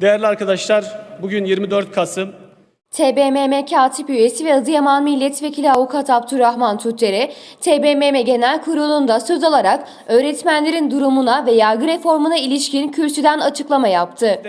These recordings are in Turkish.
Değerli arkadaşlar, bugün 24 Kasım. TBMM Katip Üyesi ve Adıyaman Milletvekili Avukat Abdurrahman Tutdere, TBMM Genel Kurulu'nda söz alarak öğretmenlerin durumuna ve yargı reformuna ilişkin kürsüden açıklama yaptı.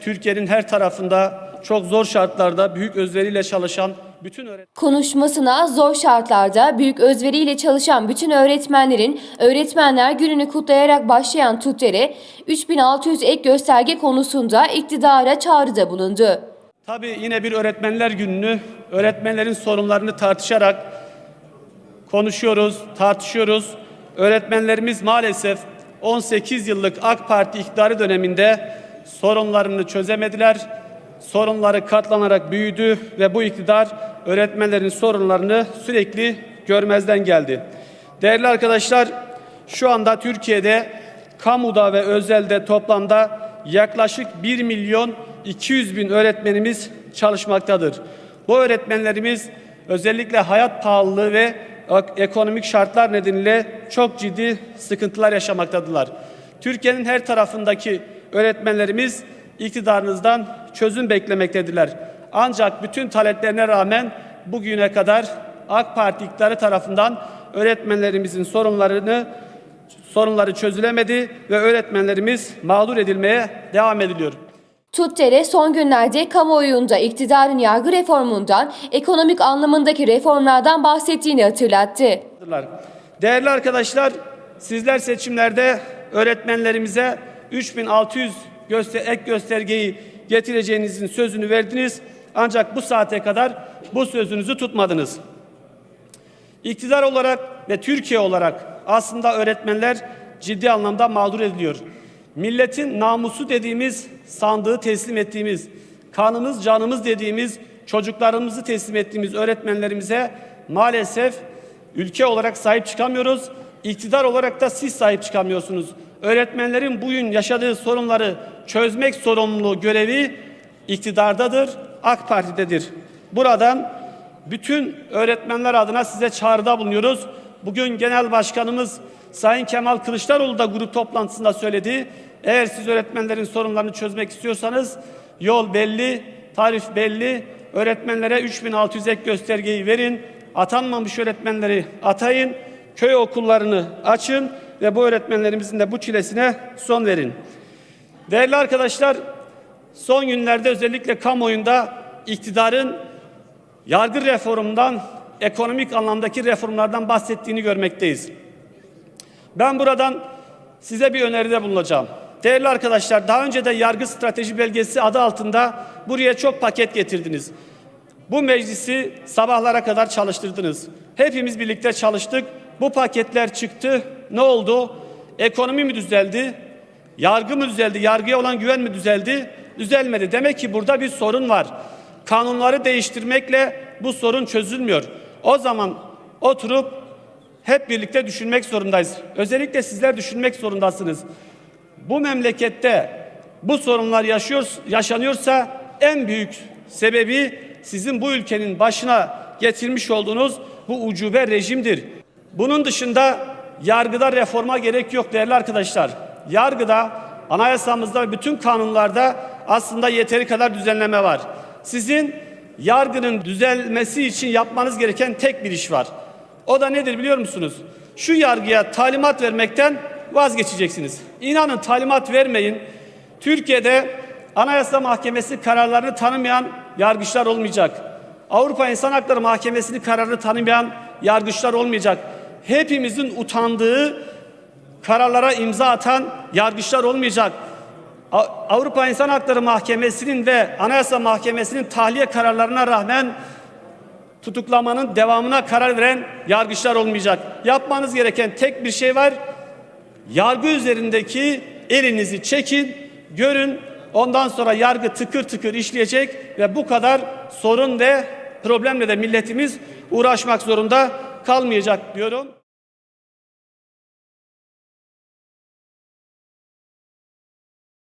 Türkiye'nin her tarafında çok zor şartlarda büyük özveriyle çalışan bütün öğretmenler Konuşmasına zor şartlarda büyük özveriyle çalışan bütün öğretmenlerin Öğretmenler Günü'nü kutlayarak başlayan Tutdere, 3600 ek gösterge konusunda iktidara çağrıda bulundu. Tabii yine bir öğretmenler gününü, öğretmenlerin sorunlarını tartışarak konuşuyoruz, tartışıyoruz. Öğretmenlerimiz maalesef 18 yıllık AK Parti iktidarı döneminde sorunlarını çözemediler. Sorunları katlanarak büyüdü ve bu iktidar öğretmenlerin sorunlarını sürekli görmezden geldi. Değerli arkadaşlar, şu anda Türkiye'de kamuda ve özelde toplamda yaklaşık 1 milyon 200 bin öğretmenimiz çalışmaktadır. Bu öğretmenlerimiz özellikle hayat pahalılığı ve ek- ekonomik şartlar nedeniyle çok ciddi sıkıntılar yaşamaktadılar. Türkiye'nin her tarafındaki öğretmenlerimiz iktidarınızdan çözüm beklemektedirler. Ancak bütün taleplerine rağmen bugüne kadar AK Parti iktidarı tarafından öğretmenlerimizin sorunlarını sorunları çözülemedi ve öğretmenlerimiz mağdur edilmeye devam ediliyor. Tutdere son günlerde kamuoyunda iktidarın yargı reformundan, ekonomik anlamındaki reformlardan bahsettiğini hatırlattı. Değerli arkadaşlar, sizler seçimlerde öğretmenlerimize 3600 göster ek göstergeyi getireceğinizin sözünü verdiniz. Ancak bu saate kadar bu sözünüzü tutmadınız. İktidar olarak ve Türkiye olarak aslında öğretmenler ciddi anlamda mağdur ediliyor. Milletin namusu dediğimiz sandığı teslim ettiğimiz, kanımız canımız dediğimiz çocuklarımızı teslim ettiğimiz öğretmenlerimize maalesef ülke olarak sahip çıkamıyoruz. İktidar olarak da siz sahip çıkamıyorsunuz. Öğretmenlerin bugün yaşadığı sorunları çözmek sorumluluğu görevi iktidardadır, AK Parti'dedir. Buradan bütün öğretmenler adına size çağrıda bulunuyoruz. Bugün Genel Başkanımız Sayın Kemal Kılıçdaroğlu da grup toplantısında söyledi. Eğer siz öğretmenlerin sorunlarını çözmek istiyorsanız yol belli, tarif belli. Öğretmenlere 3600 ek göstergeyi verin. Atanmamış öğretmenleri atayın. Köy okullarını açın ve bu öğretmenlerimizin de bu çilesine son verin. Değerli arkadaşlar, son günlerde özellikle kamuoyunda iktidarın yargı reformundan, ekonomik anlamdaki reformlardan bahsettiğini görmekteyiz. Ben buradan size bir öneride bulunacağım. Değerli arkadaşlar, daha önce de yargı strateji belgesi adı altında buraya çok paket getirdiniz. Bu meclisi sabahlara kadar çalıştırdınız. Hepimiz birlikte çalıştık. Bu paketler çıktı. Ne oldu? Ekonomi mi düzeldi? Yargı mı düzeldi? Yargıya olan güven mi düzeldi? Düzelmedi. Demek ki burada bir sorun var. Kanunları değiştirmekle bu sorun çözülmüyor. O zaman oturup hep birlikte düşünmek zorundayız. Özellikle sizler düşünmek zorundasınız. Bu memlekette bu sorunlar yaşıyor, yaşanıyorsa en büyük sebebi sizin bu ülkenin başına getirmiş olduğunuz bu ucube rejimdir. Bunun dışında yargıda reforma gerek yok değerli arkadaşlar. Yargıda, anayasamızda ve bütün kanunlarda aslında yeteri kadar düzenleme var. Sizin yargının düzelmesi için yapmanız gereken tek bir iş var. O da nedir biliyor musunuz? Şu yargıya talimat vermekten vazgeçeceksiniz. İnanın talimat vermeyin. Türkiye'de Anayasa Mahkemesi kararlarını tanımayan yargıçlar olmayacak. Avrupa İnsan Hakları Mahkemesi'nin kararını tanımayan yargıçlar olmayacak. Hepimizin utandığı kararlara imza atan yargıçlar olmayacak. Avrupa İnsan Hakları Mahkemesi'nin ve Anayasa Mahkemesi'nin tahliye kararlarına rağmen tutuklamanın devamına karar veren yargıçlar olmayacak. Yapmanız gereken tek bir şey var. Yargı üzerindeki elinizi çekin, görün. Ondan sonra yargı tıkır tıkır işleyecek ve bu kadar sorun ve problemle de milletimiz uğraşmak zorunda kalmayacak diyorum.